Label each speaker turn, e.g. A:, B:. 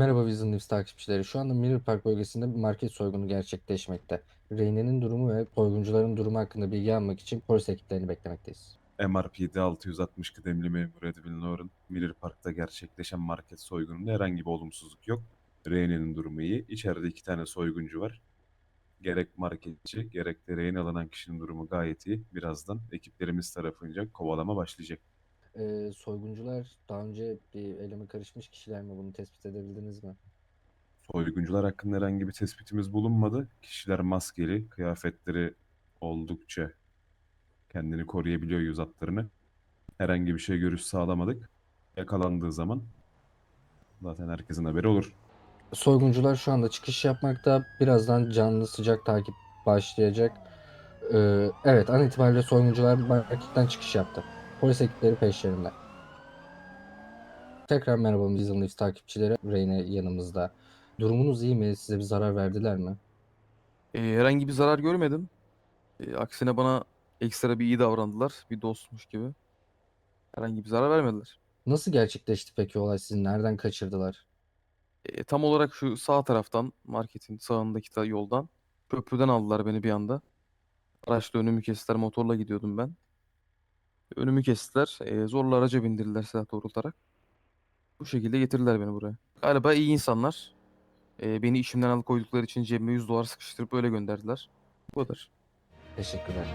A: Merhaba Vision News takipçileri. Şu anda Mirror Park bölgesinde bir market soygunu gerçekleşmekte. Reyne'nin durumu ve soyguncuların durumu hakkında bilgi almak için polis ekiplerini beklemekteyiz.
B: MRPD 660 kıdemli memur Edwin Lauren, Miller Park'ta gerçekleşen market soygununda herhangi bir olumsuzluk yok. Reyne'nin durumu iyi. İçeride iki tane soyguncu var. Gerek marketçi, gerek de rehin alınan kişinin durumu gayet iyi. Birazdan ekiplerimiz tarafınca kovalama başlayacak.
A: Ee, soyguncular daha önce bir eyleme karışmış kişiler mi? Bunu tespit edebildiniz mi?
B: Soyguncular hakkında herhangi bir tespitimiz bulunmadı. Kişiler maskeli, kıyafetleri oldukça kendini koruyabiliyor yüz hatlarını. Herhangi bir şey görüş sağlamadık. Yakalandığı zaman zaten herkesin haberi olur.
A: Soyguncular şu anda çıkış yapmakta. Birazdan canlı sıcak takip başlayacak. Ee, evet an itibariyle soyguncular marketten çıkış yaptı. Polis ekipleri peşlerinde. Tekrar merhaba Vision News takipçileri. Reyne yanımızda. Durumunuz iyi mi? Size bir zarar verdiler mi?
C: Ee, herhangi bir zarar görmedim. Ee, aksine bana ekstra bir iyi davrandılar. Bir dostmuş gibi. Herhangi bir zarar vermediler.
A: Nasıl gerçekleşti peki olay? Sizi nereden kaçırdılar?
C: Ee, tam olarak şu sağ taraftan, marketin sağındaki ta- yoldan köprüden aldılar beni bir anda. Araçla önümü kestiler. Motorla gidiyordum ben. Önümü kestiler. ee, zorla araca bindirdiler silah doğrultarak. Bu şekilde getirdiler beni buraya. Galiba iyi insanlar. Ee, beni işimden alıkoydukları için cebime 100 dolar sıkıştırıp öyle gönderdiler. Bu kadar.
A: Teşekkürler.